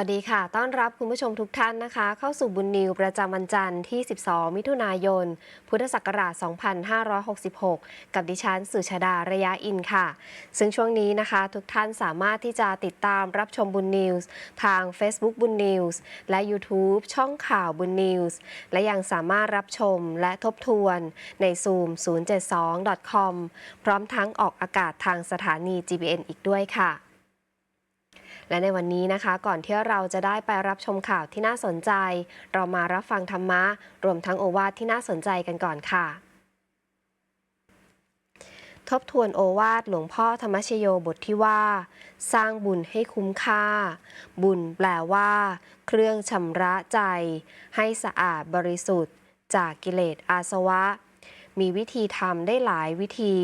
สวัสดีค่ะ ต้อนรับคุณผู้ชมทุกท่านนะคะ เข้าสู่บุญนิวประจำวันจันทร์ที่ 12 มิถุนายน พุทธศักราช 2566 กับดิฉันสุชาดาระยะอินค่ะ ซึ่งช่วงนี้นะคะ ทุกท่านสามารถที่จะติดตามรับชมบุญนิวส์ทาง Facebook บุญนิวส์และ YouTube ช่องข่าวบุญนิวส์และยังสามารถรับชมและทบทวนใน Zoom 072.com พร้อมทั้งออกอากาศทางสถานี GBN อีกด้วยค่ะ และในวันนี้นะคะ ก่อนที่เราจะได้ไปรับชมข่าวที่น่าสนใจ เรามารับฟังธรรมะ รวมทั้งโอวาทที่น่าสนใจกันก่อนค่ะ ทบทวนโอวาทหลวงพ่อธรรมชโยบทที่ว่า สร้างบุญให้คุ้มค่า บุญแปลว่า เครื่องชำระใจ ให้สะอาดบริสุทธิ์ จากกิเลสอาสวะ มีวิธีทำได้หลายวิธี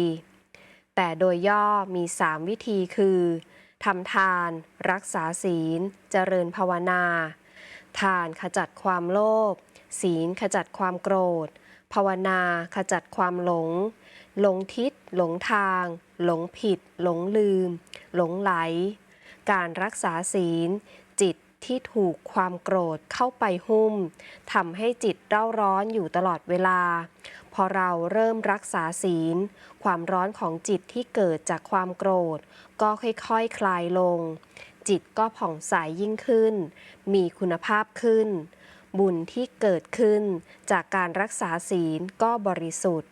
แต่โดยย่อมี 3 วิธีคือ ทำทาน รักษาศีล เจริญภาวนา ทานขจัดความโลภ ศีลขจัดความโกรธ ภาวนาขจัดความหลง หลงทิศ หลงทาง หลงผิด หลงลืม หลงไหล การรักษาศีล ที่ถูกความโกรธเข้าไปหุ้มทำให้จิตเร่าร้อนอยู่ตลอดเวลา พอเราเริ่มรักษาศีล ความร้อนของจิตที่เกิดจากความโกรธ ก็ค่อยๆคคลายลง จิตก็ผ่องใสยิ่งขึ้น มีคุณภาพขึ้น บุญที่เกิดขึ้นจากการรักษาศีลก็บริสุทธิ์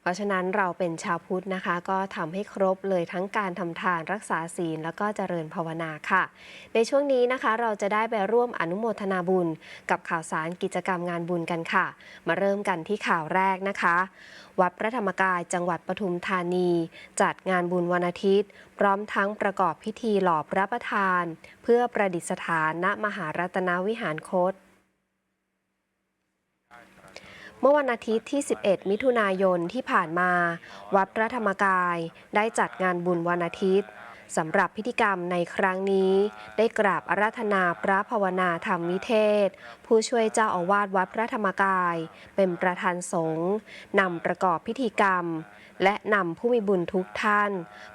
เพราะฉะนั้นเราเป็นชาวพุทธนะคะ ก็ทำให้ครบเลยทั้งการทำทานรักษาศีลแล้วก็เจริญภาวนาค่ะ ในช่วงนี้นะคะเราจะได้ไปร่วมอนุโมทนาบุญ กับข่าวสารกิจกรรมงานบุญกันค่ะ มาเริ่มกันที่ข่าวแรกนะคะ วัดพระธรรมกายจังหวัดปทุมธานี จัดงานบุญวันอาทิตย์ พร้อมทั้งประกอบพิธีหล่อพระประธาน เพื่อประดิษฐานณมหารัตนวิหารโคต เมื่อวันอาทิตย์ที่ 11 มิถุนายนที่ผ่านมา วัดพระธรรมกาย ได้จัดงานบุญวันอาทิตย์สำหรับพิธีกรรมในครั้งนี้ ได้กราบอาราธนาพระภาวนาธรรมวิเทศ ผู้ช่วยเจ้าอาวาสวัดพระธรรมกาย เป็นประธานสงฆ์นำประกอบพิธีกรรม และนำผู้มีบุญทุกท่าน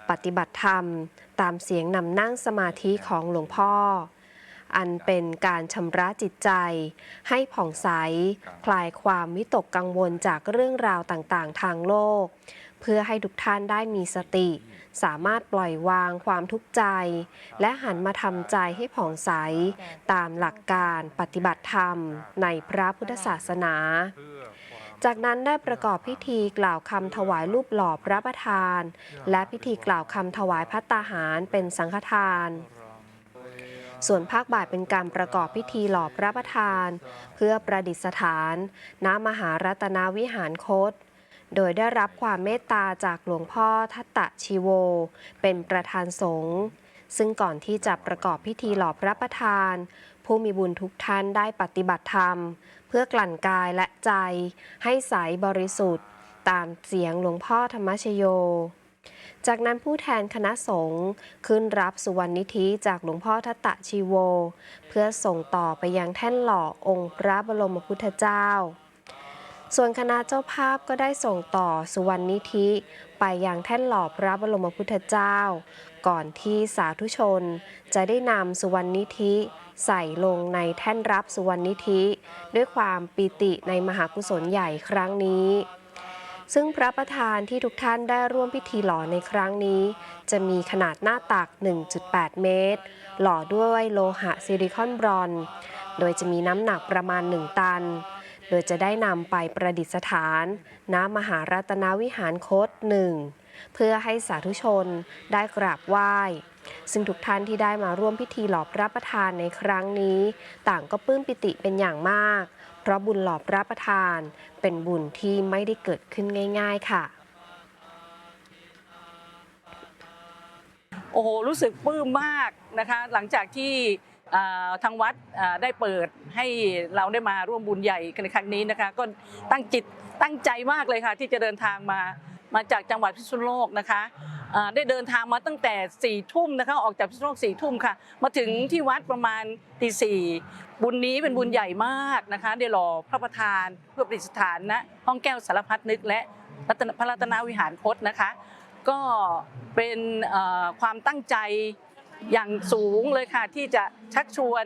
ปฏิบัติธรรม ตามเสียงนำนั่งสมาธิของหลวงพ่อ อันเป็นการชำระจิตใจ ให้ผ่องใส คลายความวิตกกังวลจากเรื่องราวต่างๆ ทางโลก เพื่อให้ทุกท่านได้มีสติ สามารถปล่อยวางความทุกข์ใจ และหันมาทำใจให้ผ่องใส ตามหลักการปฏิบัติธรรมในพระพุทธศาสนา จากนั้นได้ประกอบพิธีกล่าวคำถวายรูปหล่อพระประธาน และพิธีกล่าวคำถวายพัตตาหารเป็นสังฆทาน ส่วนภาคบ่ายเป็นการประกอบพิธีหล่อพระประธาน เพื่อประดิษฐานณมหารัตนาวิหารคต โดยได้รับความเมตตาจากหลวงพ่อทัตตะชีโว เป็นประธานสงฆ์ซึ่งก่อนที่จะประกอบพิธีหล่อพระประธาน ผู้มีบุญทุกท่านได้ปฏิบัติธรรม เพื่อกลั่นกายและใจ ให้ใสบริสุทธิ์ ตามเสียงหลวงพ่อธรรมชโย จากนั้นผู้แทนคณะสงฆ์ขึ้นรับสุวรรณนิธิจากหลวงพ่อทัตตะชีโว เพื่อส่งต่อไปยังแท่นหล่อองค์พระบรมพุทธเจ้า ส่วนคณะเจ้าภาพก็ได้ส่งต่อสุวรรณนิธิไปยังแท่นหล่อพระบรมพุทธเจ้า ก่อนที่สาธุชนจะได้นำสุวรรณนิธิใส่ลงในแท่นรับสุวรรณนิธิ ด้วยความปิติในมหากุศลใหญ่ครั้งนี้ ซึ่งพระประธานที่ทุกท่านได้ร่วมพิธีหล่อในครั้งนี้ จะมีขนาดหน้าตัก 1.8 เมตร หล่อด้วยโลหะซิลิคอนบรอน โดยจะมีน้ำหนักประมาณ 1 ตัน โดยจะได้นำไปประดิษฐานณมหารัตนวิหารโคตหนึ่งเพื่อให้สาธุชนได้กราบไหว้ ซึ่งทุกท่านที่ได้มาร่วมพิธีหล่อพระประธานในครั้งนี้ ต่างก็ปลื้มปิติเป็นอย่างมาก เพราะบุญหลอบรับประทาน เป็นบุญที่ไม่ได้เกิดขึ้นง่าย ๆ ค่ะ โอ้โห รู้สึกปลื้มมากนะคะ หลังจากที่ทางวัดได้เปิดให้เราได้มาร่วมบุญใหญ่ในครั้งนี้นะคะ ก็ตั้งจิตตั้งใจมากเลยค่ะ ที่จะเดินทางมา มาจากจังหวัดพิษณุโลกนะคะอ่าได้เดินทางมาตั้งแต่4ี่ทุ่มนะคะออกจากพิษณุโลกสี่ทุ่มค่ะ มาถึงที่วัดประมาณตีสี่บุญนี้เป็นบุญใหญ่มากนะคะ ได้หล่อพระประธานเพื่อประดิษฐานณห้องแก้วสารพัดนึกและรัตนพระรัตนวิหารคตนะคะ ก็เป็นเอ่อความตั้งใจอย่างสูงเลยค่ะ ที่จะชักชวน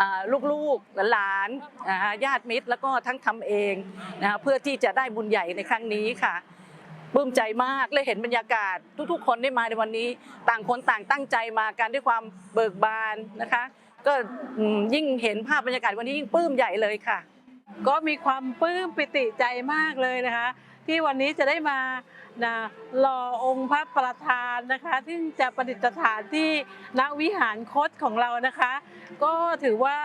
อ่าลูกๆหลานๆนะคะญาติมิตร แล้วก็ทั้งทำเองนะคะเพื่อที่จะได้บุญใหญ่ในครั้งนี้ค่ะ ปลื้มใจมากเลยเห็นบรรยากาศทุกๆ คนได้มาในวันนี้ ต่างคนต่างตั้งใจมากันด้วยความเบิกบานนะคะ ก็ยิ่งเห็นภาพบรรยากาศวันนี้ยิ่งปลื้มใหญ่เลยค่ะ ก็มีความปลื้มปิติใจมากเลยนะคะ ที่วันนี้จะได้มานะรอองค์พระประธานนะคะ ซึ่งจะประดิษฐานที่ณวิหารคตของเรานะคะ ก็ถือว่า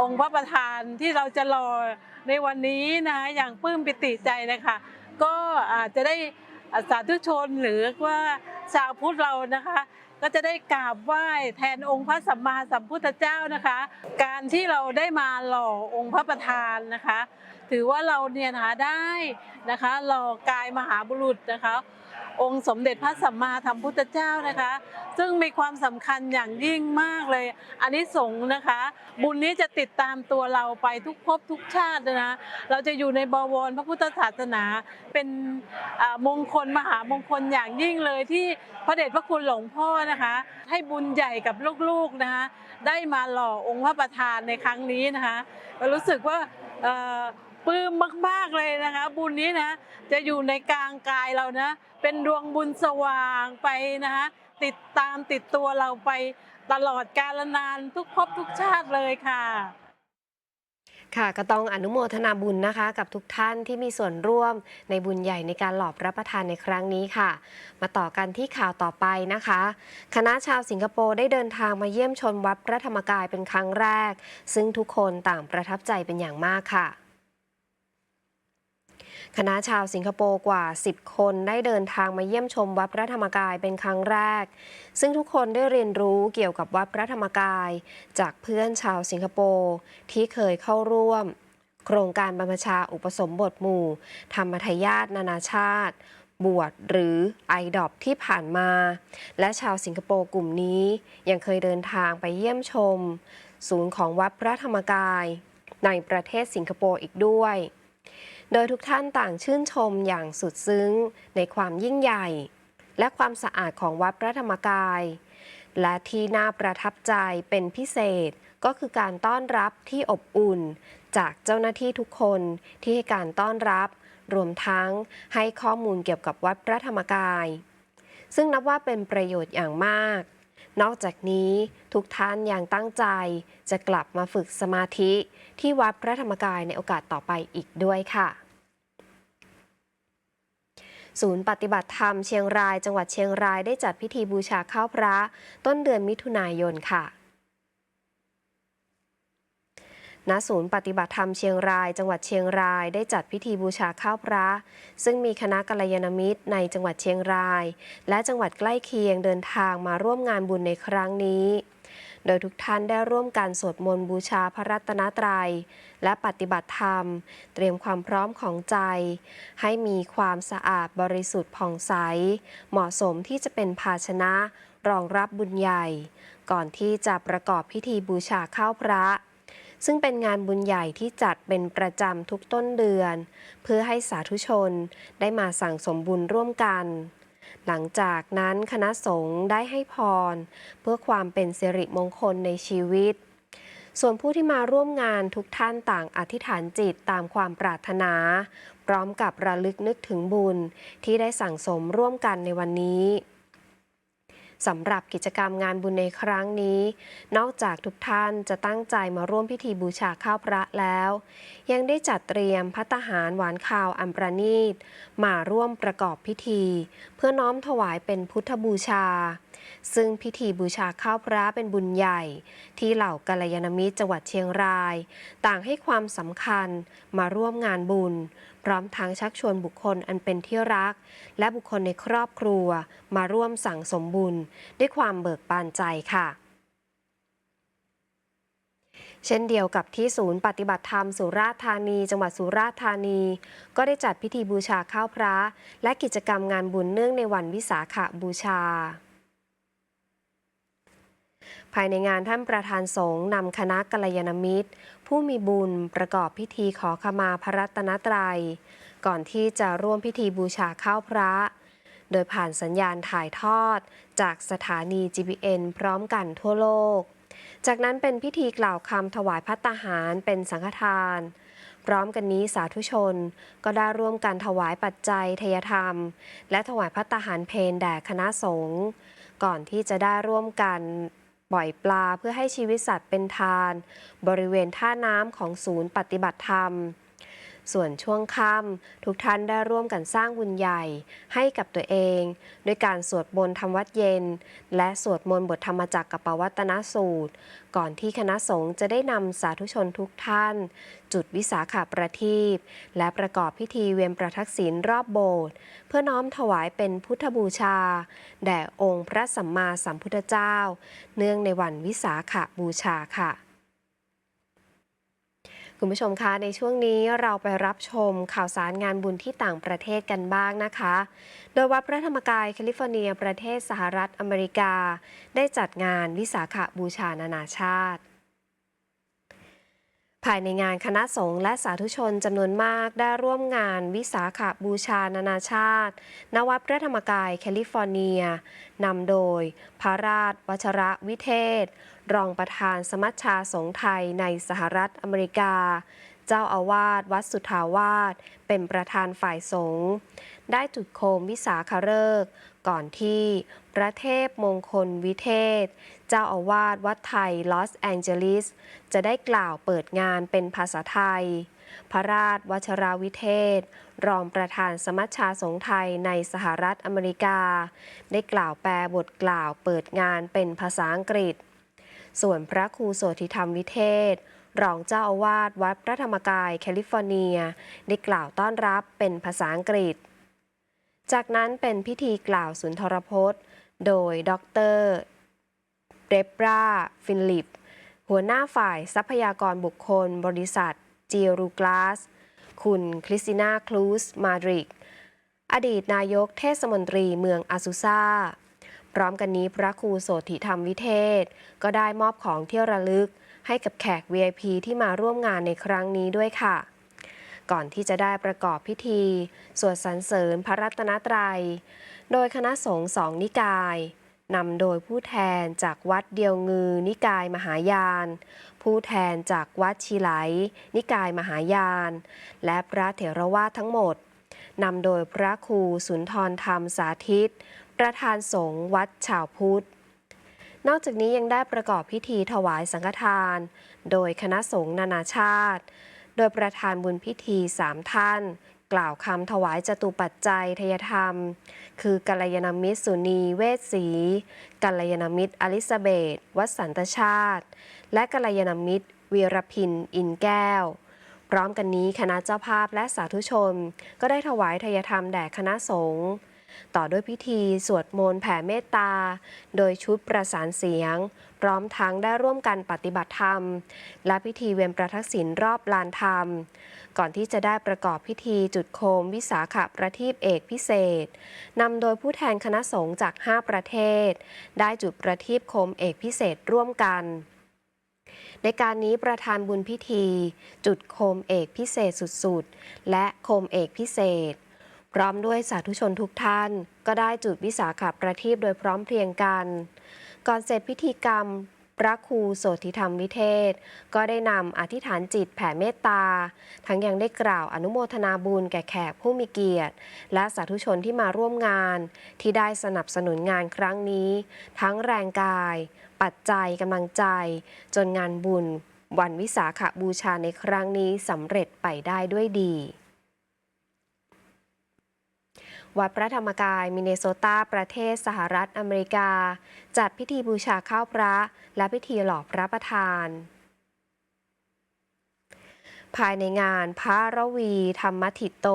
องค์พระประธานที่เราจะรอในวันนี้นะคะอย่างปลื้มปิติใจนะคะ ก็อาจจะได้สาธุชนหรือว่าชาวพุทธเรานะคะ ก็จะได้กราบไหว้แทนองค์พระสัมมาสัมพุทธเจ้านะคะ การที่เราได้มาหล่อองค์พระประธานนะคะ ถือว่าเราเนี่ยนะคะได้นะคะหล่อกายมหาบุรุษนะคะ องค์สมเด็จพระสัมมาสัมพุทธเจ้านะคะ ซึ่งมีความสำคัญอย่างยิ่งมากเลย อันนี้สงส์นะคะ บุญนี้จะติดตามตัวเราไปทุกภพทุกชาตินะเราจะอยู่ในบวรพระพุทธศาสนา เป็นมงคลมหามงคลอย่างยิ่งเลยที่พระเดชพระคุณหลวงพ่อนะคะ ให้บุญใหญ่กับลูกๆนะคะได้มาหล่อองค์พระประธานในครั้งนี้นะคะรู้สึกว่า ปลื้มมากๆเลยนะคะ บุญนี้นะ จะอยู่ในกลางกายเรานะ เป็นดวงบุญสว่างไปนะคะติดตามติดตัวเราไปตลอดกาลนานทุกภพทุกชาติเลยค่ะค่ะก็ต้องอนุโมทนาบุญนะคะ กับทุกท่านที่มีส่วนร่วมในบุญใหญ่ในการหลอบรับประทานในครั้งนี้ค่ะ มาต่อกันที่ข่าวต่อไปนะคะ คณะชาวสิงคโปร์ได้เดินทางมาเยี่ยมชมวัดพระธรรมกายเป็นครั้งแรก ซึ่งทุกคนต่างประทับใจเป็นอย่างมากค่ะ คณะชาวสิงคโปร์กว่า 10 คนได้เดินทางมาเยี่ยมชมวัดพระธรรมกายเป็นครั้งแรก ซึ่งทุกคนได้เรียนรู้เกี่ยวกับวัดพระธรรมกาย จากเพื่อนชาวสิงคโปร์ที่เคยเข้าร่วม โครงการบรรพชาอุปสมบทหมู่ ธรรมทายาทนานาชาติ บวชหรือไอดอปที่ผ่านมา และชาวสิงคโปร์กลุ่มนี้ยังเคยเดินทางไปเยี่ยมชม ศูนย์ของวัดพระธรรมกาย ในประเทศสิงคโปร์อีกด้วย โดยทุกท่านต่างชื่นชมอย่างสุดซึ้งในความยิ่งใหญ่ และความสะอาดของวัดพระธรรมกาย และที่น่าประทับใจเป็นพิเศษก็คือการต้อนรับที่อบอุ่น จากเจ้าหน้าที่ทุกคนที่ให้การต้อนรับ รวมทั้งให้ข้อมูลเกี่ยวกับวัดพระธรรมกาย ซึ่งนับว่าเป็นประโยชน์อย่างมาก นอกจากนี้ทุกท่านยังตั้งใจจะกลับมาฝึกสมาธิที่วัดพระธรรมกายในโอกาสต่อไปอีกด้วยค่ะ ศูนย์ปฏิบัติธรรมเชียงราย จังหวัดเชียงรายได้จัดพิธีบูชาข้าวพระ ต้นเดือนมิถุนายนค่ะณศูนย์ปฏิบัติธรรมเชียงราย จังหวัดเชียงรายได้จัดพิธีบูชาข้าวพระ ซึ่งมีคณะกัลยาณมิตรในจังหวัดเชียงราย และจังหวัดใกล้เคียงเดินทางมาร่วมงานบุญในครั้งนี้ โดยทุกท่านได้ร่วมกันสวดมนต์บูชาพระรัตนตรัย และปฏิบัติธรรม เตรียมความพร้อมของใจ ให้มีความสะอาดบริสุทธิ์ผ่องใส เหมาะสมที่จะเป็นภาชนะรองรับบุญใหญ่ ก่อนที่จะประกอบพิธีบูชาข้าวพระซึ่งเป็นงานบุญใหญ่ที่จัดเป็นประจำทุกต้นเดือน เพื่อให้สาธุชนได้มาสั่งสมบุญร่วมกัน หลังจากนั้นคณะสงฆ์ได้ให้พร เพื่อความเป็นสิริมงคลในชีวิต ส่วนผู้ที่มาร่วมงานทุกท่านต่างอธิษฐานจิตตามความปรารถนา พร้อมกับระลึกนึกถึงบุญที่ได้สั่งสมร่วมกันในวันนี้ สำหรับกิจกรรมงานบุญในครั้งนี้ นอกจากทุกท่านจะตั้งใจมาร่วมพิธีบูชาข้าวพระแล้ว ยังได้จัดเตรียมพัตหารหวานข้าวอันประณีต มาร่วมประกอบพิธี เพื่อน้อมถวายเป็นพุทธบูชา ซึ่งพิธีบูชาข้าวพระเป็นบุญใหญ่ ที่เหล่ากัลยาณมิตรจังหวัดเชียงราย ต่างให้ความสำคัญมาร่วมงานบุญ พร้อมทั้งชักชวนบุคคลอันเป็นที่รัก และบุคคลในครอบครัวมาร่วมสั่งสมบุญด้วยความเบิกบานใจค่ะเช่นเดียวกับที่ศูนย์ปฏิบัติธรรมสุราษฎร์ธานี จังหวัดสุราษฎร์ธานี ก็ได้จัดพิธีบูชาข้าวพระ และกิจกรรมงานบุญเนื่องในวันวิสาขบูชา ภายในงานท่านประธานสงฆ์นำคณะกัลยาณมิตร ผู้มีบุญประกอบพิธีขอขมาพระรัตนตรัย ก่อนที่จะร่วมพิธีบูชาข้าวพระ โดยผ่านสัญญาณถ่ายทอด จากสถานี GPN พร้อมกันทั่วโลก จากนั้นเป็นพิธีกล่าวคำถวายพัตตาหารเป็นสังฆทาน พร้อมกันนี้สาธุชน ก็ได้ร่วมกันถวายปัจจัยทยธรรม และถวายพัตตาหารเพนแด่คณะสงฆ์ก่อนที่จะได้ร่วมกัน ปล่อยปลาเพื่อให้ชีวิตสัตว์เป็นทาน บริเวณท่าน้ำของศูนย์ปฏิบัติธรรม ส่วนช่วงค่ำทุกท่านได้ร่วมกันสร้างบุญใหญ่ให้กับตัวเองด้วยการสวดมนต์ทำวัดเย็น และสวดมนต์บทธรรมจักรกับปวัตนสูตร ก่อนที่คณะสงฆ์จะได้นำสาธุชนทุกท่าน จุดวิสาขาประทีปและประกอบพิธีเวียนประทักษิณรอบโบสถ์เพื่อน้อมถวายเป็นพุทธบูชา แด่องค์พระสัมมาสัมพุทธเจ้า เนื่องในวันวิสาขาบูชาค่ะ คุณผู้ชมคะในช่วงนี้เราไปรับชมข่าวสารงานบุญที่ต่างประเทศกันบ้างนะคะ โดยวัดพระธรรมกายแคลิฟอร์เนียประเทศสหรัฐอเมริกา ได้จัดงานวิสาขบูชานานาชาติ ภายในงานคณะสงฆ์และสาธุชนจำนวนมากได้ร่วมงานวิสาขบูชานานาชาติณวัดพระธรรมกายแคลิฟอร์เนีย นำโดย พระราชวัชระวิเทศ รองประธานสมัชชาสงฆ์ไทยในสหรัฐอเมริกา เจ้าอาวาสวัดสุทธาวาสเป็นประธานฝ่ายสงฆ์ได้จุดโคมวิสาขฤกษ์ ก่อนที่พระเทพมงคลวิเทศ เจ้าอาวาสวัดไทยลอสแองเจลิส จะได้กล่าวเปิดงานเป็นภาษาไทย พระราชวัชราวิเทศ รองประธานสมัชชาสงฆ์ไทยในสหรัฐอเมริกา ได้กล่าวแปลบทกล่าวเปิดงานเป็นภาษาอังกฤษ ส่วนพระครูโสธิธรรมวิเทศรองเจ้าอาวาสวัดพระธรรมกายแคลิฟอร์เนีย ได้กล่าวต้อนรับเป็นภาษาอังกฤษ จากนั้นเป็นพิธีกล่าวสุนทรพจน์ โดยดรเดบราฟินลิป หัวหน้าฝ่ายทรัพยากรบุคคล บริษัทจีรูกลาส คุณคริสติน่าคลูสมาดริก อดีตนายกเทศมนตรีเมืองอาซุซาพร้อมกันนี้พระครูโสธิธรรมวิเทศ ก็ได้มอบของเที่ยวระลึกให้กับแขก VIP ที่มาร่วมงานในครั้งนี้ด้วยค่ะ ก่อนที่จะได้ประกอบพิธี สวดสรรเสริญพระรัตนตรัย โดยคณะสงฆ์สองนิกายนำโดยผู้แทนจากวัดเดียวงือ นิกายมหายาน ผู้แทนจากวัดชีไหล นิกายมหายาน และพระเถรวาททั้งหมดนำโดยพระครูสุนทรธรรมสาธิต ประธานสงฆ์วัดชาวพุทธ นอกจากนี้ยังได้ประกอบพิธีถวายสังฆทาน โดยคณะสงฆ์นานาชาติ โดยประธานบุญพิธีสามท่าน กล่าวคำถวายจตุปัจจัยทยธรรม คือกัลยาณมิตรสุนีเวสศรีกัลยาณมิตรอลิซาเบธวัดสันตชาติ และกัลยาณมิตรวีรพินอินแก้ว พร้อมกันนี้คณะเจ้าภาพและสาธุชน ก็ได้ถวายทยธรรมแด่คณะสงฆ์ ต่อด้วยพิธีสวดมนต์แผ่เมตตา โดยชุดประสานเสียง พร้อมทั้งได้ร่วมกันปฏิบัติธรรม และพิธีเวียนประทักษิณรอบลานธรรม ก่อนที่จะได้ประกอบพิธีจุดโคมวิสาขประทีปเอกพิเศษนำโดยผู้แทนคณะสงฆ์จาก 5 ประเทศ ได้จุดประทีปโคมเอกพิเศษร่วมกันในการนี้ประธานบุญพิธี จุดโคมเอกพิเศษสุดๆ และโคมเอกพิเศษ พร้อมด้วยสาธุชนทุกท่าน ก็ได้จุดวิสาขประทีปโดยพร้อมเพรียงกัน ก่อนเสร็จพิธีกรรม พระครูโสธิธรรมวิเทศ ก็ได้นำอธิษฐานจิตแผ่เมตตา ทั้งยังได้กล่าวอนุโมทนาบุญแก่แขกผู้มีเกียรติ และสาธุชนที่มาร่วมงาน ที่ได้สนับสนุนงานครั้งนี้ ทั้งแรงกาย ปัจจัยกำลังใจ จนงานบุญ วันวิสาขบูชาในครั้งนี้สำเร็จไปได้ด้วยดี วัดพระธรรมกายมินเนโซตาประเทศสหรัฐอเมริกา จัดพิธีบูชาข้าวพระ และพิธีหล่อพระประธาน ภายในงานพระระวีธรรมทิตโต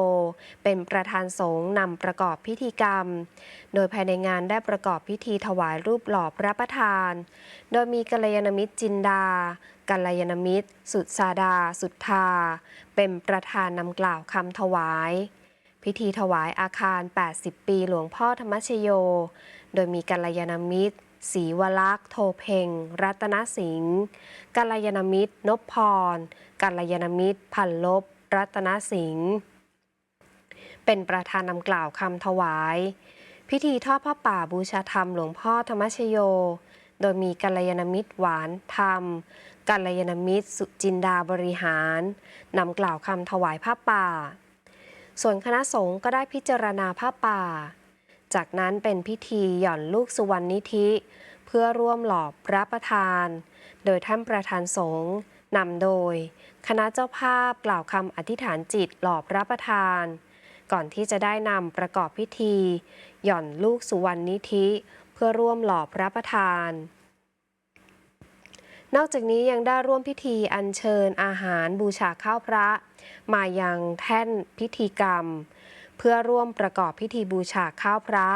เป็นประธานสงฆ์นำประกอบพิธีกรรม โดยภายในงานได้ประกอบพิธีถวายรูปหล่อพระประธาน โดยมีกัลยาณมิตรจินดากัลยาณมิตร สุดสาดา สุดทา เป็นประธานนำกล่าวคำถวาย พิธีถวายอาคาร 80 ปีหลวงพ่อธรรมชโย โดยมีกัลยาณมิตรศรีวลักษ์โทเพ็งรัตนสิงห์กัลยาณมิตร นพพร กัลยาณมิตร พันลบ รัตนสิงห์เป็นประธานนำกล่าวคำถวาย พิธีทอดผ้าป่าบูชาธรรมหลวงพ่อธรรมชโย โดยมีกัลยาณมิตรหวานธรรม กัลยาณมิตร สุจินดาบริหารนำกล่าวคำถวายผ้าป่า ส่วนคณะสงฆ์ก็ได้พิจารณาผ้าป่า จากนั้นเป็นพิธีหย่อนลูกสุวรรณนิธิ เพื่อร่วมหลอบรัประทาน โดยท่านประธานสงฆ์นำโดย คณะเจ้าภาพกล่าวคำอธิษฐานจิตหลอบรัประทาน ก่อนที่จะได้นำประกอบพิธี หย่อนลูกสุวรรณนิธิ เพื่อร่วมหลอบรัประทาน นอกจากนี้ยังได้ร่วมพิธีอัญเชิญอาหารบูชาข้าวพระ มายังแท่นพิธีกรรม เพื่อร่วมประกอบพิธีบูชาข้าวพระ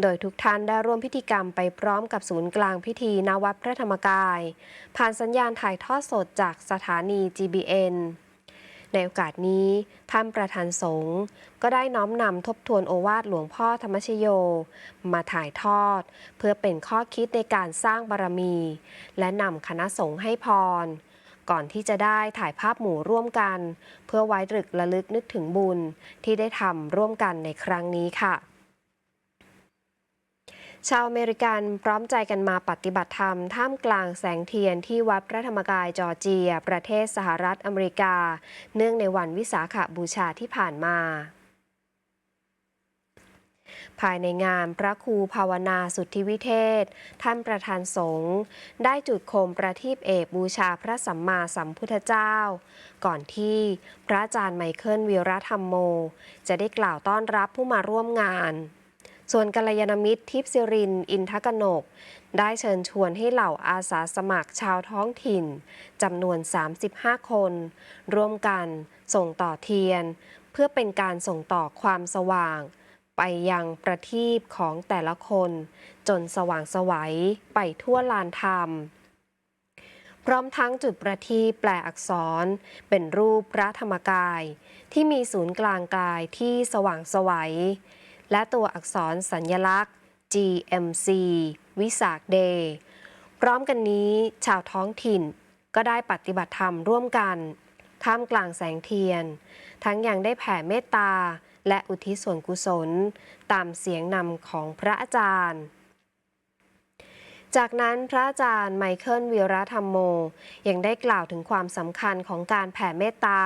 โดยทุกท่านได้ร่วมพิธีกรรมไปพร้อมกับศูนย์กลางพิธีนวัดพระธรรมกาย ผ่านสัญญาณถ่ายทอดสดจากสถานี GBN ในโอกาสนี้ ท่านประธานสงฆ์ก็ได้น้อมนำทบทวนโอวาทหลวงพ่อธรรมชโย มาถ่ายทอด เพื่อเป็นข้อคิดในการสร้างบารมี และนำคณะสงฆ์ให้พร ก่อนที่จะได้ถ่ายภาพหมู่ร่วมกัน เพื่อไว้ตรึกระลึกนึกถึงบุญที่ได้ทำร่วมกันในครั้งนี้ค่ะ ชาวอเมริกันพร้อมใจกันมาปฏิบัติธรรม ท่ามกลางแสงเทียนที่วัดพระธรรมกายจอร์เจีย ประเทศสหรัฐอเมริกา เนื่องในวันวิสาขบูชาที่ผ่านมาภายในงานพระครูภาวนาสุทธิวิเทศ ท่านประธานสงฆ์ได้จุดโคมประทีปเอกบูชาพระสัมมาสัมพุทธเจ้า ก่อนที่พระอาจารย์ไมเคิลวิรธรรมโม จะได้กล่าวต้อนรับผู้มาร่วมงาน ส่วนกัลยาณมิตรทิพย์สิริน อินทกนก ได้เชิญชวนให้เหล่าอาสาสมัครชาวท้องถิ่นจำนวน 35 คน ร่วมกันส่งต่อเทียน เพื่อเป็นการส่งต่อความสว่าง ไปยังประทีปของแต่ละคน จนสว่างสวัยไปทั่วลานธรรมพร้อมทั้งจุดประทีปแปลอักษร เป็นรูปพระธรรมกาย ที่มีศูนย์กลางกายที่สว่างสวัย และตัวอักษรสัญญลักษณ์ GMC วิสากเดย์พร้อมกันนี้ชาวท้องถิ่นก็ได้ปฏิบัติธรรมร่วมกัน ท่ามกลางแสงเทียน ทั้งยังได้แผ่เมตตา และอุทิศส่วนกุศล ตามเสียงนำของพระอาจารย์ จากนั้นพระอาจารย์ไมเคิลวิรธรรมโม ยังได้กล่าวถึงความสำคัญของการแผ่เมตตา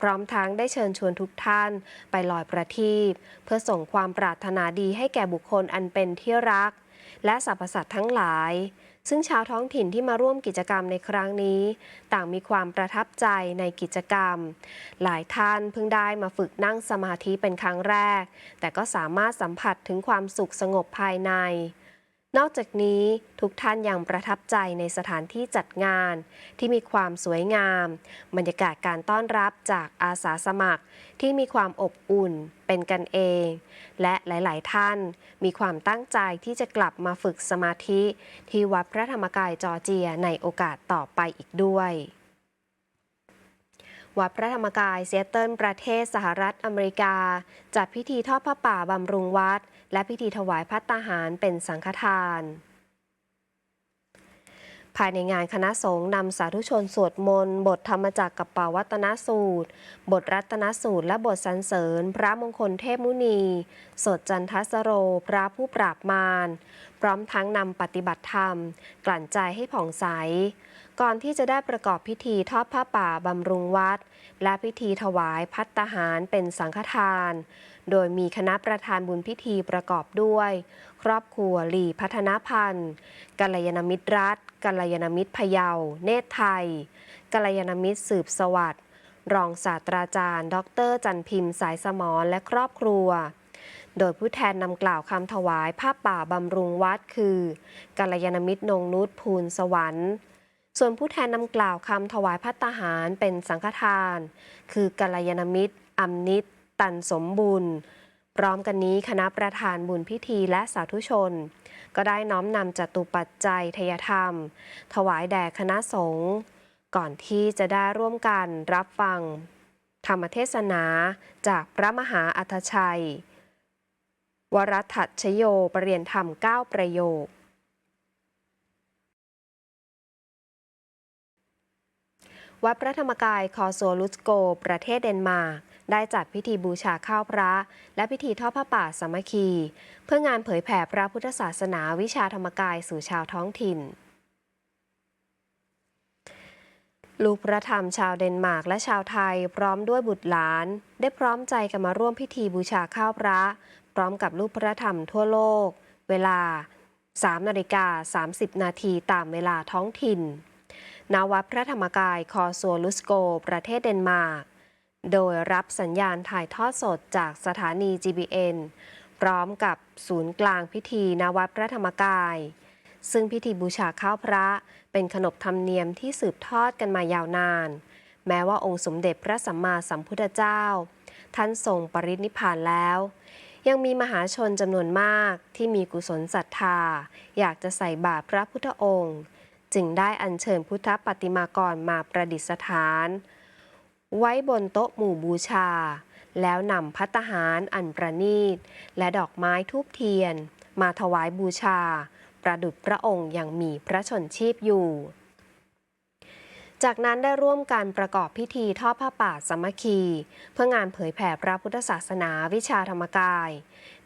พร้อมทั้งได้เชิญชวนทุกท่านไปลอยประทีปเพื่อส่งความปรารถนาดีให้แก่บุคคลอันเป็นที่รัก และสรรพสัตว์ทั้งหลาย ซึ่งชาวท้องถิ่นที่มาร่วมกิจกรรมในครั้งนี้ ต่างมีความประทับใจในกิจกรรม หลายท่านเพิ่งได้มาฝึกนั่งสมาธิเป็นครั้งแรก แต่ก็สามารถสัมผัสถึงความสุขสงบภายใน นอกจากนี้ทุกท่านยังประทับใจในสถานที่จัดงาน ที่มีความสวยงาม บรรยากาศการต้อนรับจากอาสาสมัคร ที่มีความอบอุ่นเป็นกันเอง และหลาย ๆ ท่านมีความตั้งใจที่จะกลับมาฝึกสมาธิ ที่วัดพระธรรมกายจอร์เจียในโอกาสต่อไปอีกด้วย วัดพระธรรมกายเซียเติลประเทศสหรัฐอเมริกา จัดพิธีทอดผ้าป่าบำรุงวัด และพิธีถวายพัตตาหารเป็นสังฆทานภายในงานคณะสงฆ์นำสาธุชนสวดมนต์ บทธรรมจักรกับปาวัตนสูตร บทรัตนสูตร และบทสรรเสริญ พระมงคลเทพมุนี สดจันทสโร พระผู้ปราบมาร พร้อมทั้งนำปฏิบัติธรรม กลั่นใจให้ผ่องใส ก่อนที่จะได้ประกอบพิธีทอดผ้าป่าบำรุงวัด และพิธีถวายพัตตาหารเป็นสังฆทาน โดยมีคณะประธานบุญพิธีประกอบด้วย ครอบครัวหลีพัฒนพันธ์กัลยาณมิตรรัฐกัลยาณมิตรพยาเนตรไทยกัลยาณมิตรสืบสวัสดิ์รองศาสตราจารย์ ดร จันพิมพ์สายสมรและครอบครัว โดยผู้แทนนำกล่าวคำถวายผ้าป่าบำรุงวัดคือกัลยาณมิตรนงนุชภูลสวรรค์ ส่วนผู้แทนนำกล่าวคำถวายพัตตาหารเป็นสังฆทาน คือกัลยาณมิตรอำนิต ตันสมบุญพร้อมกันนี้คณะประธานบุญพิธีและสาธุชน ก็ได้น้อมนำจตุปัจจัยทยธรรม ถวายแด่คณะสงฆ์ก่อนที่จะได้ร่วมกันรับฟัง ธรรมเทศนาจากพระมหาอัธชัย วรัตถชโยปรเรียนธรรม 9 ประโยค วัดพระธรรมกายคอโซลุสโก ประเทศเดนมาร์กได้จัดพิธีบูชาข้าวพระ และพิธีทอดผ้าป่าสามัคคี เพื่องานเผยแผ่พระพุทธศาสนาวิชาธรรมกายสู่ชาวท้องถิ่น ลูกพระธรรมชาวเดนมาร์กและชาวไทยพร้อมด้วยบุตรหลาน ได้พร้อมใจกันมาร่วมพิธีบูชาข้าวพระ พร้อมกับลูกพระธรรมทั่วโลก เวลา 3 นาฬิกา 30 นาทีตามเวลาท้องถิ่น ณวัดพระธรรมกายคอซัวลุสโก ประเทศเดนมาร์ก โดยรับสัญญาณถ่ายทอดสดจากสถานี GBN พร้อมกับศูนย์กลางพิธีณวัดพระธรรมกาย ซึ่งพิธีบูชาข้าวพระเป็นขนบธรรมเนียมที่สืบทอดกันมายาวนาน แม้ว่าองค์สมเด็จพระสัมมาสัมพุทธเจ้า ท่านทรงปรินิพพานแล้วยังมีมหาชนจำนวนมากที่มีกุศลศรัทธา อยากจะใส่บาตรพระพุทธองค์ จึงได้อัญเชิญพุทธปฏิมากรมาประดิษฐาน ไว้บนโต๊ะหมู่บูชา แล้วนำพัตตาหารอันประณีต และดอกไม้ทูบเทียน มาถวายบูชา ประดุจพระองค์ยังมีพระชนชีพอยู่ จากนั้นได้ร่วมกันประกอบพิธีทอดผ้าป่าสมัคคี เพื่องานเผยแผ่พระพุทธศาสนาวิชาธรรมกาย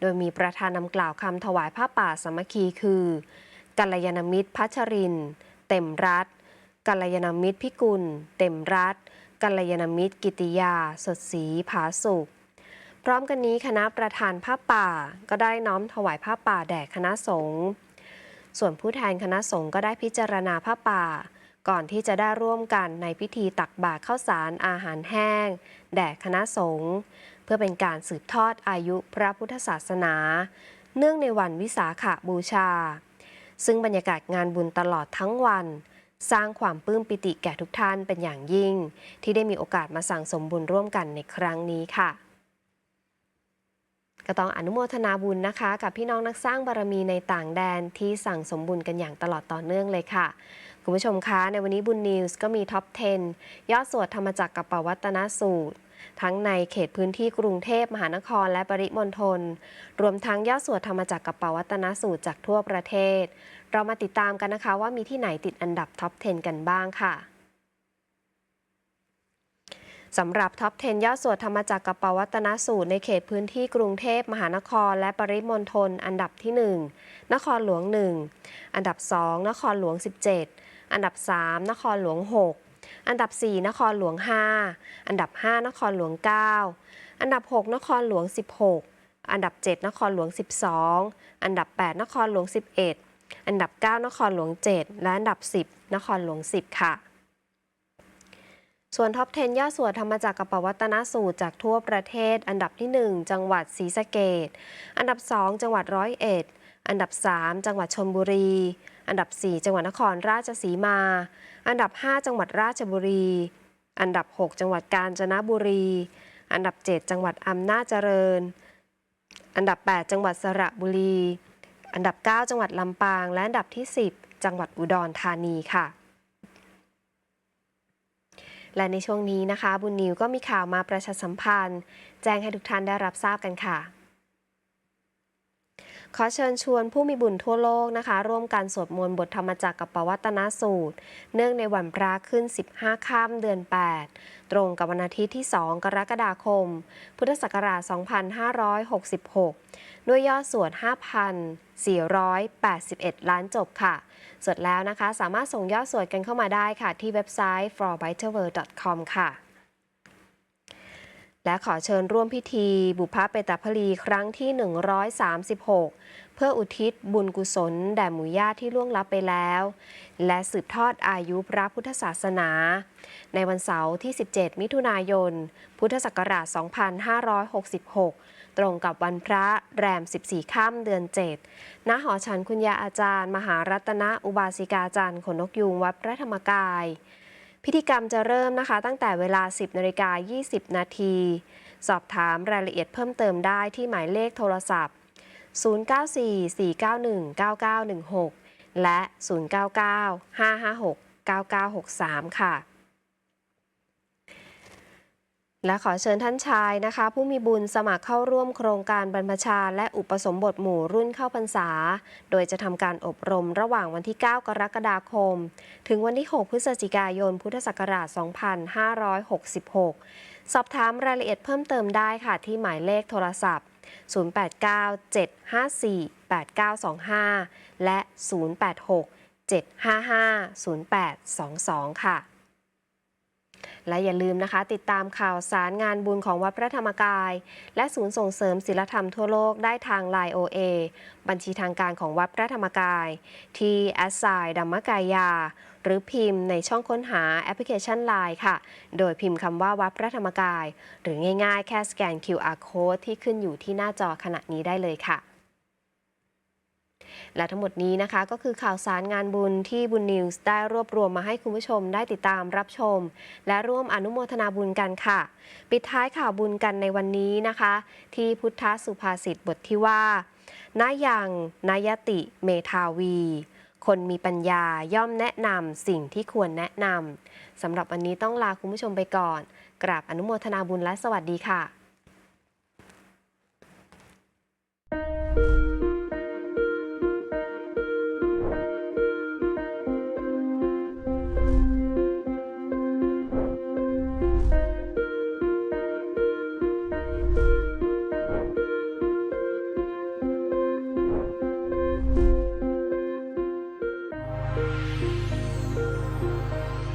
โดยมีประธานนำกล่าวคำถวายผ้าป่าสมัคคีคือกัลยาณมิตรพัชรินท เต็มรัฐกัลยาณมิตรพิกุล เต็มรัฐกัลยาณมิตรกิติยา สดศรีผาสุข พร้อมกันนี้คณะประธานผ้าป่า ก็ได้น้อมถวายผ้าป่าแด่คณะสงฆ์ส่วนผู้แทนคณะสงฆ์ก็ได้พิจารณาผ้าป่า ก่อนที่จะได้ร่วมกันในพิธีตักบาตรข้าวสารอาหารแห้ง แด่คณะสงฆ์เพื่อเป็นการสืบทอดอายุพระพุทธศาสนา เนื่องในวันวิสาขบูชา ซึ่งบรรยากาศงานบุญตลอดทั้งวัน สร้างความปลื้มปิติแก่ทุกท่านเป็นอย่างยิ่ง ที่ได้มีโอกาสมาสั่งสมบุญร่วมกันในครั้งนี้ค่ะก็ต้องอนุโมทนาบุญนะคะ กับพี่น้องนักสร้างบารมีในต่างแดนที่สั่งสมบุญกันอย่างตลอดต่อเนื่องเลยค่ะ คุณผู้ชมคะ ในวันนี้บุญนิวส์ก็มีท็อป 10 ยอดสวดธรรมจักรกับปวัตนสูตร ทั้งในเขตพื้นที่กรุงเทพมหานครและปริมณฑลรวมทั้งยอดสวดธรรมจักรกับปวัตนสูตรจากทั่วประเทศ เรามาติดตามกันนะคะว่ามีที่ไหนติดอันดับท็อป 10 กันบ้างค่ะสำหรับท็อป 10 ยอดสวดธรรมจักรกับปวัตนสูตรในเขตพื้นที่กรุงเทพมหานคร และปริมณฑลอันดับที่ 1 นครหลวง 1 อันดับ 2 นครหลวง 17 อันดับ 3 นครหลวง 6 อันดับ 4 นครหลวง 5 อันดับ 5 นครหลวง 9 อันดับ 6 นครหลวง 16 อันดับ 7 นครหลวง 12 อันดับ 8 นครหลวง 11 อันดับ 9 นครหลวง 7 และอันดับ 10 นครหลวง 10 ค่ะ ส่วนท็อป 10ยอดสวดธรรมจักรกับปวัตนสูตรจากทั่วประเทศ อันดับที่ 1 จังหวัดศรีสะเกดอันดับ 2 จังหวัดร้อยเอ็ด อันดับ 3 จังหวัดชลบุรี อันดับ 4 จังหวัดนครราชสีมา อันดับ 5 จังหวัดราชบุรี อันดับ 6 จังหวัดกาญจนบุรี อันดับ 7 จังหวัดอำนาจเจริญ อันดับ 8 จังหวัดสระบุรี อันดับ 9 จังหวัดลำปาง และอันดับที่ 10 จังหวัดอุดรธานีค่ะ และในช่วงนี้นะคะ บุญนิวก็มีข่าวมาประชาสัมพันธ์ แจ้งให้ทุกท่านได้รับทราบกันค่ะ ขอเชิญชวนผู้มีบุญทั่วโลกนะคะ ร่วมกันสวดมนต์บทธรรมจักรกับปวัตนสูตร เนื่องในวันพระขึ้น 15 ค่ำเดือน 8 ตรงกับวันอาทิตย์ที่ 2 กรกฎาคม พุทธศักราช 2566 ด้วยยอดสวด 5,481 ล้านจบค่ะ สวดแล้วนะคะ สามารถส่งยอดสวดกันเข้ามาได้ค่ะ ที่เว็บไซต์ f o r b i t e r w o r l d c o m ค่ะ และขอเชิญร่วมพิธีบุพเพตพลีครั้งที่ 136 เพื่ออุทิศบุญกุศล แด่หมู่ญาติที่ล่วงลับไปแล้ว และสืบทอดอายุพระพุทธศาสนา ในวันเสาร์ที่ 17 มิถุนายน พุทธศักราช 2566 ตรงกับวันพระแรม 14 ค่ำเดือน 7 ณ หอฉันคุณยาอาจารย์ มหารัตนอุบาสิกาจารย์ขนนกยูงวัดพระธรรมกาย พิธีกรรมจะเริ่มนะคะตั้งแต่เวลา 10นาฬิกา20 นาที สอบถามรายละเอียดเพิ่มเติมได้ที่หมายเลขโทรศัพท์ 0944919916 และ 099-556-9963 ค่ะ และขอเชิญท่านชายนะคะ ผู้มีบุญสมัครเข้าร่วมโครงการบรรพชา และอุปสมบทหมู่รุ่นเข้าพรรษา โดยจะทำการอบรมระหว่างวันที่ 9 กรกฎาคม ถึงวันที่ 6 พฤศจิกายน พุทธศักราช 2566 สอบถามรายละเอียดเพิ่มเติมได้ค่ะ ที่หมายเลขโทรศัพท์ 089-754-8925 และ 086-755-0822 ค่ะ และอย่าลืมนะคะ ติดตามข่าวสารงานบุญของวัดพระธรรมกาย และศูนย์ส่งเสริมศิลธรรมทั่วโลกได้ทาง Line OA บัญชีทางการของวัดพระธรรมกาย ที่แอสไซดัมมกายา หรือพิมพ์ในช่องค้นหาแอปพลิเคชัน Line ค่ะ โดยพิมพ์คำว่าวัดพระธรรมกาย หรือง่ายๆ แค่สแกน QR Code ที่ขึ้นอยู่ที่หน้าจอขณะนี้ได้เลยค่ะ และทั้งหมดนี้นะคะ ก็คือข่าวสารงานบุญที่บุญนิวส์ได้รวบรวมมาให้คุณผู้ชมได้ติดตามรับชม และร่วมอนุโมทนาบุญกันค่ะ ปิดท้ายข่าวบุญกันในวันนี้นะคะ ที่พุทธสุภาษิตบทที่ว่านายังนายติเมทาวี คนมีปัญญาย่อมแนะนำสิ่งที่ควรแนะนำสำหรับวันนี้ต้องลาคุณผู้ชมไปก่อน กราบอนุโมทนาบุญและสวัสดีค่ะ